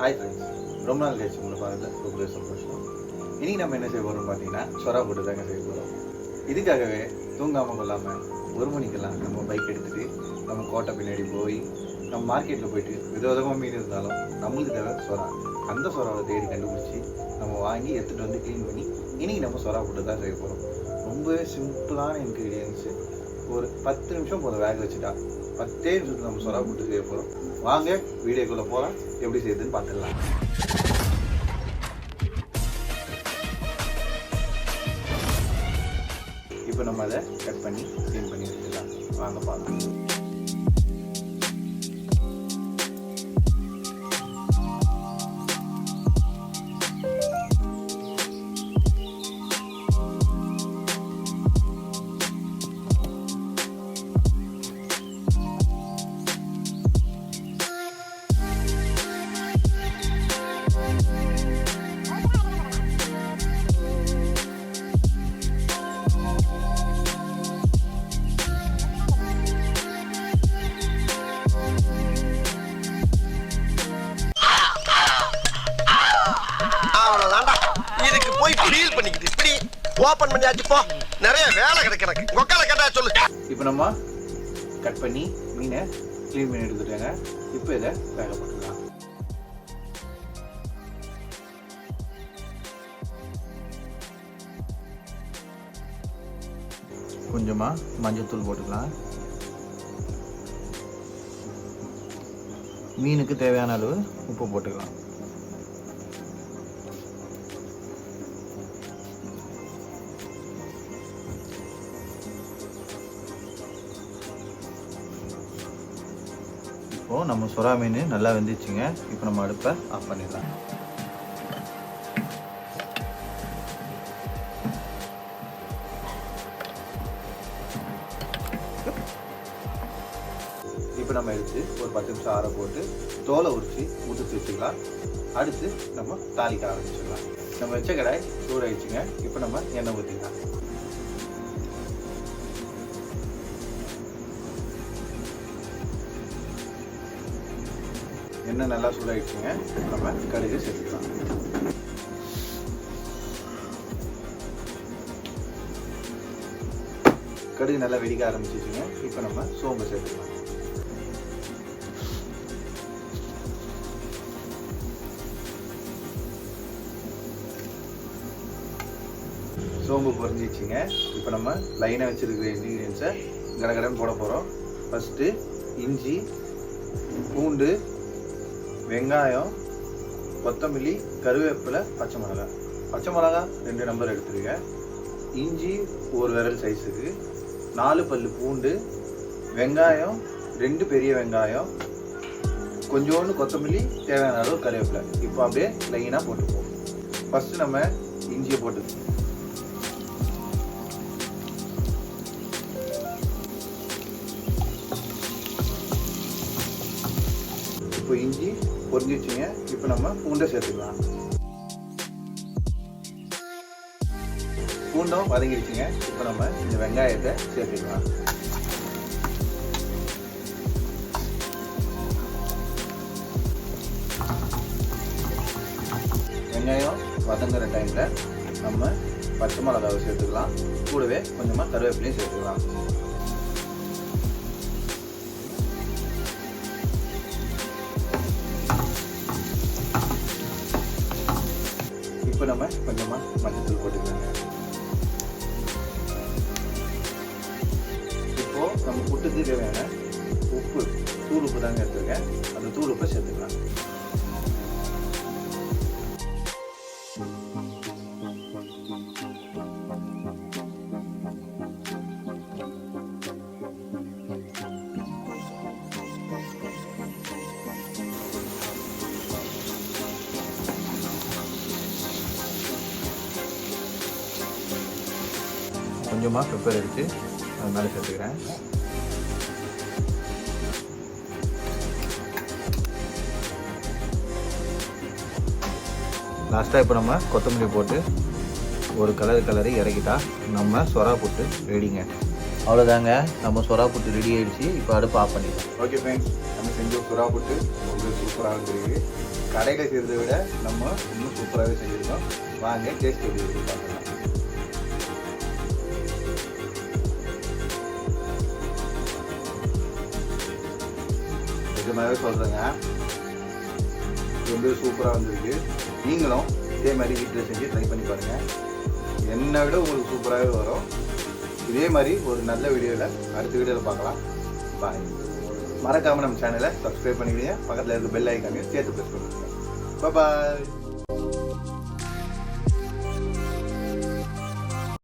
Hi friends ரொம்ப நாள் கழிச்சு உங்களை பார்க்கல ரொம்ப சந்தோஷம். இனி நம்ம என்ன செய்ய போகிறோம் பார்த்தீங்கன்னா சொரா போட்டு தாங்க செய்ய போகிறோம் இதுக்காகவே தூங்காமல் கொள்ளாமல் ஒரு மணிக்கெல்லாம் நம்ம பைக் எடுத்துகிட்டு நம்ம கோட்டை பின்னாடி போய் நம்ம மார்க்கெட்டில் போயிட்டு விதவிதமாக மீன் இருந்தாலும் நம்மளுக்கு தேவை சொரா. அந்த சொராவை தேடி கண்டுபிடிச்சி நம்ம வாங்கி எடுத்துகிட்டு வந்து க்ளீன் பண்ணி இன்றைக்கி நம்ம சொரா போட்டு தான் செய்ய போகிறோம் ரொம்பவே சிம்பிளான இன்க்ரீடியன்ஸு ஒரு பத்து நிமிஷம் போதும் வேக வச்சுட்டா. பத்தே நிமிஷத்தில் நம்ம சொரா போட்டு செய்ய போகிறோம் வாங்க வீடியோக்குள்ளே போகலாம் எப்படி செய்யுதுன்னு பார்த்துடலாம் இப்போ நம்ம அதை கட் பண்ணி க்ளீன் பண்ணி வச்சுக்கலாம். வாங்க பார்க்கலாம் ஓபன் பண்ணியாச்சு போ. நிறைய வேலை கிடக்கு எனக்கு. கொக்கால கேட்டா சொல்லு. இப்போ நம்ம கட் பண்ணி மீனை க்ளீன் பண்ணி எடுத்துட்டாங்க. இப்போ இதை வேக போட்டுக்கலாம் கொஞ்சமாக மஞ்சத்தூள் போட்டுக்கலாம். மீனுக்கு தேவையான அளவு உப்பு போட்டுக்கலாம். இப்போ நம்ம சுறா மீன் நல்லா வெந்துச்சுங்க. இப்போ நம்ம அடுப்பை ஆஃப் பண்ணிடலாம். இப்போ நம்ம எடுத்து ஒரு பத்து நிமிஷம் ஆற போட்டு தோலை உரிச்சு ஊற்றி வச்சுக்கலாம். அடுத்து நம்ம தாளிக்க ஆரம்பிச்சிடலாம். நம்ம வச்ச கடாய் சூடாயிடுச்சுங்க. இப்போ நம்ம எண்ணெய் ஊற்றிக்கலாம் எண்ணெய் நல்லா சூடாயிடுச்சுங்க இப்போ நம்ம கடுகு சேர்த்துக்கலாம். கடுகு நல்லா வெடிக்க ஆரம்பிச்சிச்சுங்க இப்போ நம்ம சோம்பு சேர்த்துக்கலாம். சோம்பு பொறிஞ்சிச்சுங்க இப்போ நம்ம லைனாக வச்சுருக்கிற இன்க்ரீடியன்ஸை கடகடன்னு போட போகிறோம் ஃபஸ்ட்டு இஞ்சி பூண்டு வெங்காயம் கொத்தமல்லி கருவேப்பிலை பச்சை மிளகாய் பச்சை மிளகா ரெண்டு நம்பர் எடுத்துருக்கேன் இஞ்சி ஒரு விரல் சைஸுக்கு நாலு பல் பூண்டு. வெங்காயம் ரெண்டு பெரிய வெங்காயம். கொஞ்சோண்டு கொத்தமல்லி தேவையான அளவு கருவேப்பிலை. இப்போ அப்படியே லைனாக போட்டுப்போம். ஃபஸ்ட்டு நம்ம இஞ்சியை போட்டு இப்போ இஞ்சி பொரிஞ்சிச்சுங்க இப்போ நம்ம பூண்டை சேர்த்துக்கலாம். பூண்டும் வதங்கிடுச்சுங்க. இப்போ நம்ம இந்த வெங்காயத்தை சேர்த்துக்கலாம். வெங்காயம் வதங்குற டைமில் நம்ம பச்சை மிளகாவை சேர்த்துக்கலாம். கூடவே கொஞ்சமாக கருவேப்பிலையும் சேர்த்துக்கலாம். இப்போ நம்ம கொஞ்சமாக மஞ்சத்தூள் போட்டுக்கலாங்க இப்போ நம்ம புட்டுக்கு தேவையான உப்பு தூள் உப்பு தாங்க எடுத்துருக்கேன் அந்த தூள் உப்பை சேர்த்துக்கலாம் கொஞ்சமாக பெப்பர் எடுத்து அது மேலே சேர்த்துக்கிறேன். லாஸ்ட்டாக இப்போ நம்ம கொத்தமல்லி போட்டு ஒரு கலர் கலரை இறக்கிட்டா நம்ம சொரா புட்டு ரெடிங்க அவ்வளோதாங்க நம்ம சொரா புட்டு ரெடி ஆகிடுச்சு இப்போ அடுப்பு ஆஃப் பண்ணிடலாம். ஓகே ஃப்ரெண்ட்ஸ் நம்ம செஞ்ச சுறா புட்டு ரொம்ப சூப்பராக இருக்குது கடையில் செய்கிறத விட நம்ம இன்னும் சூப்பராகவே செஞ்சுருக்கோம். வாங்க டேஸ்ட் எப்படி பார்க்கலாம். நிஜமாகவே சொல்கிறேங்க ரொம்ப சூப்பராக வந்திருக்கு. நீங்களும் இதே மாதிரி வீட்டில் செஞ்சு ட்ரை பண்ணி பாருங்கள் என்னை விட உங்களுக்கு சூப்பராகவே வரும். இதே மாதிரி ஒரு நல்ல வீடியோவில் அடுத்த வீடியோவில் பார்க்கலாம். பாய் மறக்காமல் நம்ம சேனலை சப்ஸ்கிரைப் பண்ணிக்கிறீங்க பக்கத்தில் இருக்க பெல் ஐக்கானையும் சேர்த்து ப்ரெஸ் பண்ணுங்க பாய்